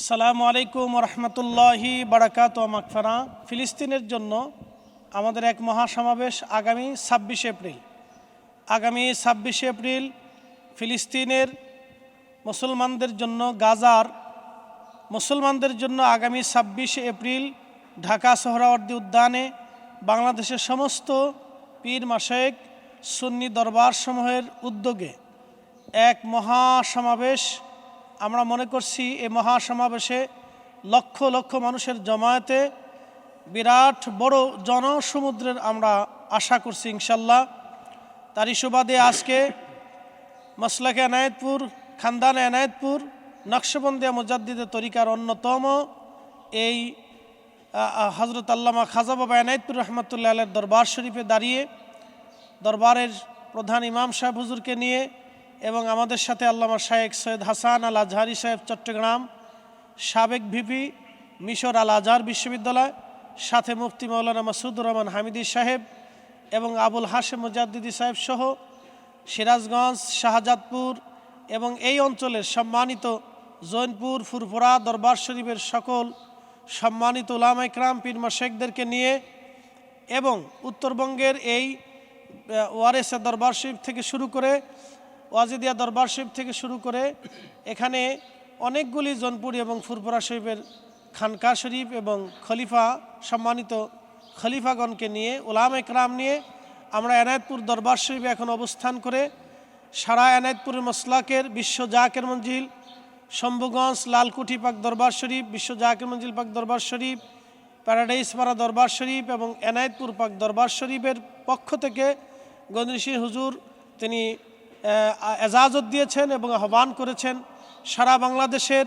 আসসালামু আলাইকুম রহমতুল্লাহি বারাকাত মাকফারা ফিলিস্তিনের জন্য আমাদের এক মহাসমাবেশ আগামী ছাব্বিশে এপ্রিল। আগামী ছাব্বিশে এপ্রিল ফিলিস্তিনের মুসলমানদের জন্য, গাজার মুসলমানদের জন্য আগামী ছাব্বিশে এপ্রিল ঢাকা সোহরাওয়ার্দী উদ্যানে বাংলাদেশের সমস্ত পীর মাসেক সুন্নি দরবার সমূহের উদ্যোগে এক মহাসমাবেশ আমরা মনে করছি এই মহাসমাবেশে লক্ষ লক্ষ মানুষের জমায়েতে বিরাট বড় জনসমুদ্রের আমরা আশা করছি ইনশাল্লাহ। তারই সুবাদে আজকে মসলাকে এনায়েতপুর, খানদান এনায়েতপুর নকশবন্দিয়া মুজাদ্দিদের তরিকার অন্যতম এই হজরত আল্লামা খাজা বাবা এনায়েতপুর রহমতুল্লাহ আলের দরবার শরীফে দাঁড়িয়ে দরবারের প্রধান ইমাম সাহেব হুজুরকে নিয়ে এবং আমাদের সাথে আল্লামা শাহেক সৈয়দ হাসান আল আজহারি সাহেব চট্টগ্রাম, সাবেক ভিপি মিশর আল আজহার বিশ্ববিদ্যালয়, সাথে মুফতি মৌলানা মাসুদুর রহমান হামিদি সাহেব এবং আবুল হাশেম মুজাদ্দিদি সাহেব সহ সিরাজগঞ্জ, শাহজাদপুর এবং এই অঞ্চলের সম্মানিত জৈনপুর, ফুরফুরা দরবার শরীফের সকল সম্মানিত উলামা ইকরাম পীরমা শেখদেরকে নিয়ে এবং উত্তরবঙ্গের এই ওয়ারেসা দরবার শরীফ থেকে শুরু করে ওয়াজিদিয়া দরবার শরীফ থেকে শুরু করে এখানে অনেকগুলি জনপুরি এবং ফুরপুরা শরীফের খানকা শরীফ এবং খলিফা সম্মানিত খলিফাগণকে নিয়ে ওলাম একরাম নিয়ে আমরা এনায়তপুর দরবার শরীফে এখন অবস্থান করে সারা এনায়তপুরের মসলাকের, বিশ্ব জাকের মঞ্জিল, শম্ভুগঞ্জ, লালকুঠি পাক দরবার শরীফ, বিশ্ব জাকের মঞ্জিল পাক দরবার শরীফ, প্যারাডাইস পাড়া দরবার শরীফ এবং এনায়তপুর পাক দরবার শরীফের পক্ষ থেকে গন্দ্রিশির হুজুর, তিনি এজাজত দিয়েছেন এবং আহ্বান করেছেন সারা বাংলাদেশের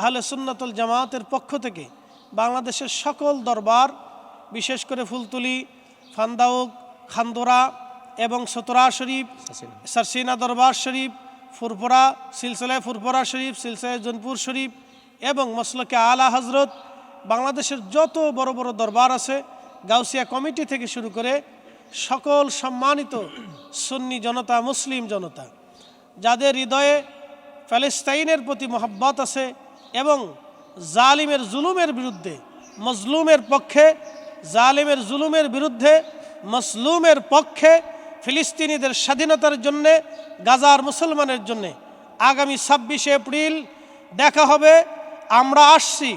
আহলে সুন্নাতুল জামায়াতের পক্ষ থেকে বাংলাদেশের সকল দরবার, বিশেষ করে ফুলতুলি, ফান্দাউক, খান্দোরা এবং সতরা শরীফ, সারসিনা দরবার শরীফ, ফুরফরা, সিলসিলায় ফুরফরা শরীফ, সিলসিলায় জনপুর শরীফ এবং মসলকে আলা হজরত বাংলাদেশের যত বড় বড় দরবার আছে, গাউসিয়া কমিটি থেকে শুরু করে সকল সম্মানিত সুন্নি জনতা, মুসলিম জনতা, যাদের হৃদয়ে প্যালেস্তাইনের প্রতি মহব্বত আছে এবং জালিমের জুলুমের বিরুদ্ধে, মজলুমের পক্ষে, জালিমের জুলুমের বিরুদ্ধে মসলুমের পক্ষে ফিলিস্তিনিদের স্বাধীনতার জন্যে, গাজার মুসলমানের জন্যে আগামী ছাব্বিশে এপ্রিল দেখা হবে। আমরা আসছি।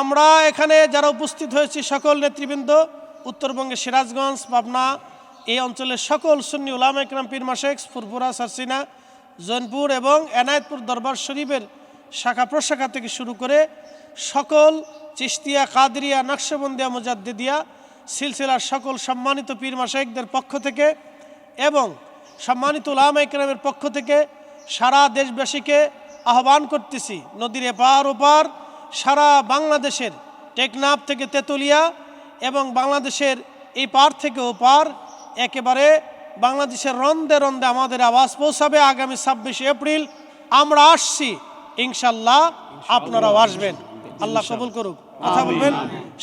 আমরা এখানে যারা উপস্থিত হয়েছি সকল নেতৃবৃন্দ উত্তরবঙ্গে সিরাজগঞ্জ, পাবনা এই অঞ্চলের সকল সুন্নি উলাম একরাম পীর মাসেক ফুরপুরা সারসিনা, জৈনপুর এবং এনায়েতপুর দরবার শরীফের শাখা প্রশাখা থেকে শুরু করে সকল চিস্তিয়া কাদরিয়া, নকশবন্দিয়া, মুজাদ্দিদিয়া সিলসিলার সকল সম্মানিত পীর মাসাইকদের পক্ষ থেকে এবং সম্মানিত উলামা ইকরামের পক্ষ থেকে সারা দেশবাসীকে আহ্বান করতেছি, নদীর এপার ওপার সারা বাংলাদেশের টেকনাফ থেকে তেতুলিয়া এবং বাংলাদেশের এই পার থেকে ওপার একেবারে বাংলাদেশের রন্দে রন্দে আমাদের আওয়াজ পৌঁছাবে আগামী ছাব্বিশে এপ্রিল। আমরা আসছি ইনশাল্লাহ আপনারাও আসবেন। আল্লাহ কবুল করুক। কথা বলবেন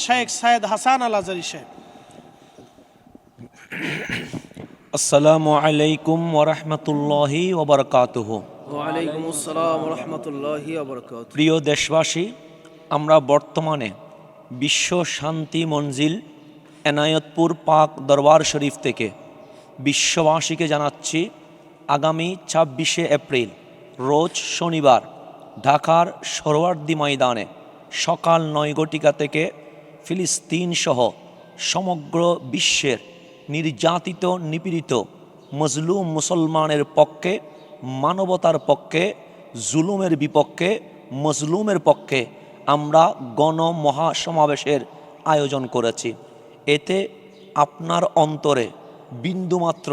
শেখ সায়েদ হাসান আল আজারি সাহেব। আসসালামু আলাইকুম ওরহমতুল্লাহি ওবরকাতুহ ওয়ালাইকুম আসসালাম রহমতুল্লাহি প্রিয় দেশবাসী আমরা বর্তমানে বিশ্ব শান্তি মঞ্জিল এনায়তপুর পাক দরবার শরীফ থেকে বিশ্ববাসীকে জানাচ্ছি, আগামী ছাব্বিশে এপ্রিল, রোজ শনিবার, ঢাকার সরোয়ার্দি ময়দানে সকাল নয় ঘটিকা থেকে ফিলিস্তিন সহ সমগ্র বিশ্বের নির্যাতিত, নিপীড়িত, মজলুম মুসলমানের পক্ষে, মানবতার পক্ষে, জুলুমের বিপক্ষে, মজলুমের পক্ষে আমরা গণ মহাসমাবেশের আয়োজন করেছি। এতে আপনার অন্তরে বিন্দুমাত্র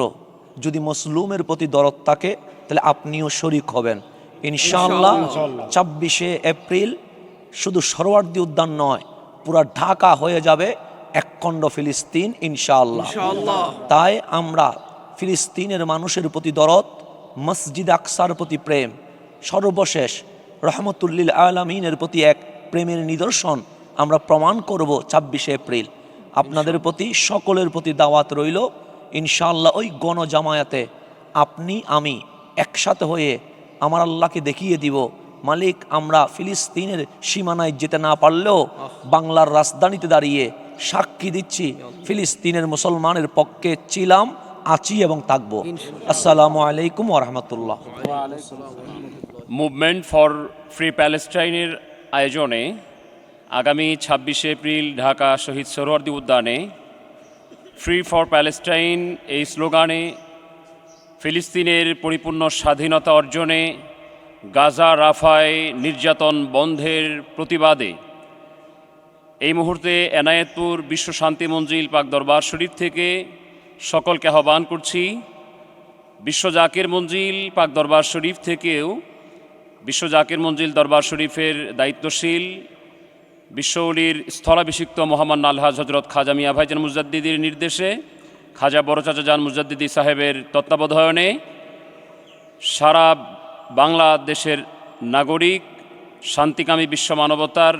যদি মসলুমের প্রতি দরদ থাকে তাহলে আপনিও শরিক হবেন। ইনশাআল্লাহ ছাব্বিশে এপ্রিল শুধু সরোয়ার্দি উদ্যান নয় পুরা ঢাকা হয়ে যাবে একখণ্ড ফিলিস্তিন ইনশাআল্লাহ। তাই আমরা ফিলিস্তিনের মানুষের প্রতি দরদ মসজিদ আকসার প্রতি প্রেম সর্বশেষ রহমতুল্লিল আলমিনের প্রতি এক প্রেমের নিদর্শন আমরা প্রমাণ করব ছাব্বিশে এপ্রিল। আপনাদের প্রতি সকলের প্রতি দাওয়াত রইল। ইনশাআল্লাহ ওই গণজামায়াতে আপনি আমি একসাথে হয়ে আমার আল্লাহকে দেখিয়ে দিব। মালিক আমরা ফিলিস্তিনের সীমানায় যেতে না পারলেও বাংলার রাজধানীতে দাঁড়িয়ে সাক্ষী দিচ্ছি ফিলিস্তিনের মুসলমানের পক্ষে ছিলাম আছি এবং থাকব। আসসালামু আলাইকুম ওরহমতুল্লাহ মুভমেন্ট ফর ফ্রি প্যালেস্টাইনের আয়োজনে আগামী ছাব্বিশে এপ্রিল ঢাকা শহীদ সোহরাওয়ার্দী উদ্যানে ফ্রি ফর প্যালেস্টাইন এই স্লোগানে ফিলিস্তিনের পরিপূর্ণ স্বাধীনতা অর্জনে গাজা রাফায় নির্যাতন বন্ধের প্রতিবাদে। এই মুহূর্তে এনায়েতপুর বিশ্ব শান্তি মঞ্জিল পাক দরবার শরীফ থেকে সকলকে আহ্বান করছি, বিশ্ব জাকের মঞ্জিল পাক দরবার শরীফ থেকেও, বিশ্ব জাকের মঞ্জিল দরবার শরীফের দায়িত্বশীল বিশ্বউলির স্থলাভিষিক্ত মোহাম্মদ আলহাজ হজরত খাজা মিয়া ভাইজান মুজাদ্দিদির নির্দেশে খাজা বড় চাচা জান মুজাদ্দিদি সাহেবের তত্ত্বাবধানে সারা বাংলাদেশের নাগরিক শান্তিকামী বিশ্ব মানবতার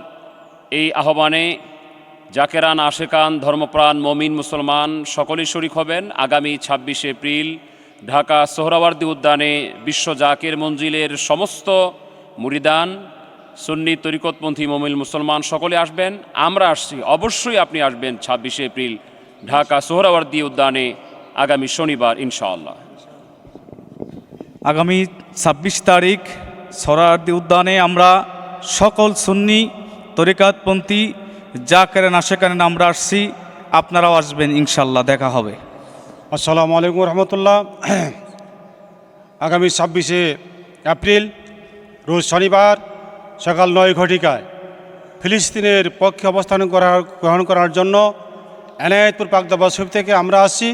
এই আহ্বানে জাকেরান আশেকান ধর্মপ্রাণ মমিন মুসলমান সকলেই শরিক হবেন। আগামী ছাব্বিশে এপ্রিল ঢাকা সোহরাওয়ার্দী উদ্যানে বিশ্ব জাকের মঞ্জিলের সমস্ত মুরিদান সুন্নি তরিকতপন্থী মমিল মুসলমান সকলে আসবেন আমরা আসছি। অবশ্যই আপনি আসবেন ছাব্বিশে এপ্রিল ঢাকা সোহরাওয়ার্দী উদ্যানে আগামী শনিবার ইনশাআল্লাহ। আগামী ছাব্বিশ তারিখ সরারদি উদ্যানে আমরা সকল সুন্নি তরিকাতপন্থী যা করেন আশেকারেন আমরা আসছি আপনারাও আসবেন ইনশাল্লাহ দেখা হবে। আসসালামু আলাইকুম রহমতুল্লাহ। আগামী ছাব্বিশে এপ্রিল রোজ শনিবার সকাল নয় ঘটিকায় ফিলিস্তিনের পক্ষে অবস্থান গ্রহণ করার জন্য এনায়েতপুর পাক দরবার শরীফ থেকে আমরা আসছি।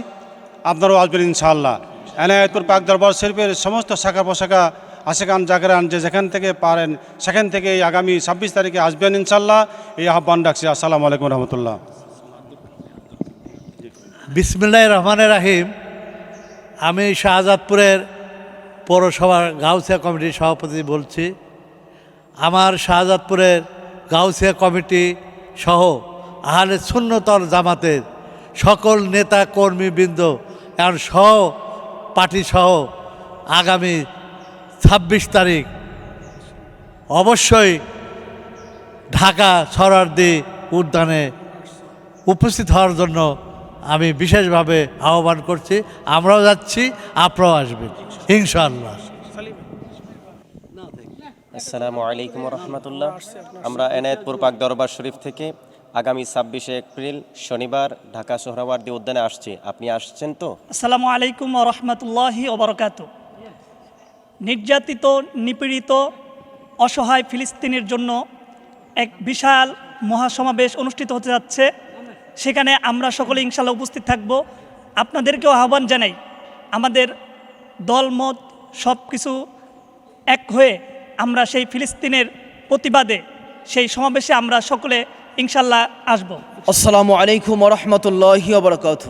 আপনারাও আসবেন ইনশাআল্লাহ। এনায়েতপুর পাক দরবার শরীফের সমস্ত শাখা পোশাখা আশেখান জাগরান যে যেখান থেকে পারেন, সেখান থেকে আগামী ছাব্বিশ তারিখে আসবেন ইনশাআল্লাহ। এই আহ্বান রাখছি। আসসালামু আলাইকুম রহমতুল্লাহ। বিসমিল্লাহ রহমানের রাহিম। আমি শাহজাদপুরের পৌরসভার গাউসিয়া কমিটির সভাপতি বলছি। আমার শাহজাদপুরের গাউসিয়া কমিটি সহ আহলে শূন্যতর জামাতের সকল নেতা কর্মীবৃন্দ এবং সহ পার্টি সহ আগামী ছাব্বিশ তারিখ অবশ্যই ঢাকা সরারদি উদ্যানে উপস্থিত হওয়ার জন্য আমি বিশেষভাবে আহ্বান করছি। আমরাও যাচ্ছি, আপনারাও আসবেন, ইনশাআল্লাহ। আসসালামু আলাইকুম রহমতুল্লাহ আমরা এনায়েতপুর পাক দরবার শরীফ থেকে আগামী ছাব্বিশে এপ্রিল শনিবার ঢাকা সোহরাওয়ার্দী উদ্যানে আসছি। আপনি আসছেন তো? আসসালামু আলাইকুম রহমতুল্লাহি ওবরকাত নির্যাতিত, নিপীড়িত, অসহায় ফিলিস্তিনের জন্য এক বিশাল মহাসমাবেশ অনুষ্ঠিত হতে যাচ্ছে। সেখানে আমরা সকলে ইনশাল্লাহ উপস্থিত থাকব। আপনাদেরকেও আহ্বান জানাই, আমাদের দলমত সব কিছু এক হয়ে আমরা সেই ফিলিস্তিনের প্রতিবাদে, সেই সমাবেশে আমরা সকলে ইনশাল্লাহ আসব। আসসালামু আলাইকুম রহমতুল্লাহি বরকাত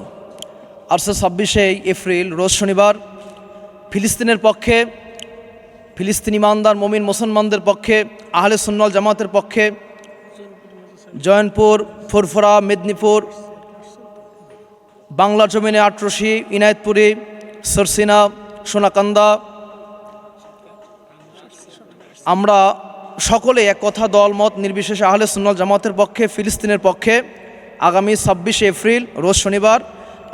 আটশো ছাব্বিশে এপ্রিল, রোজ শনিবার, ফিলিস্তিনের পক্ষে, ফিলিস্তিনি ইমানদার, মমিন, মুসলমানদের পক্ষে, আহলে সুন্নল জামাতের পক্ষে, জয়নপুর, ফুরফুরা, মেদিনীপুর বাংলা জমিনে আটরশি, ইনায়তপুরি, সরসিনা, সোনাকান্দা আমরা সকলে এক কথা দলমত নির্বিশেষে আহলে সুন্নল জামাতের পক্ষে, ফিলিস্তিনের পক্ষে, আগামী ছাব্বিশে এপ্রিল, রোজ শনিবার,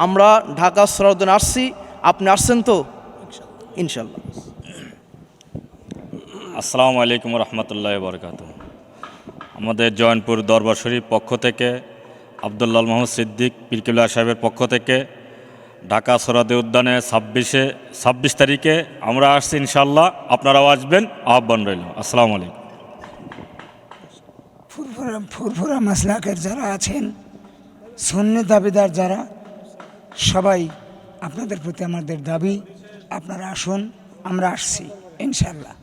আমরা ঢাকা সরদিন আসছি আপনি আসছেন তো? ইনশাল্লাহ। আসসালামু আলাইকুম রহমতুল্লাহ বরকাত আমাদের জয়নপুর দরবার শরীফ পক্ষ থেকে আবদুল্লাল মোহাম্মদ সিদ্দিক পিরকিল্লা সাহেবের পক্ষ থেকে ঢাকা সরাদে উদ্যানে ছাব্বিশে, ছাব্বিশ তারিখে আমরা আসছি ইনশাল্লাহ আপনারাও আসবেন, আহ্বান রইল। আসসালামু আলাইকুম। ফুরফুরা ফুরফুরা মাসলাকের যারা আছেন, সন্নি দাবিদার যারা, সবাই আপনাদের প্রতি আমাদের দাবি, আপনারা আসুন, আমরা আসছি ইনশাল্লাহ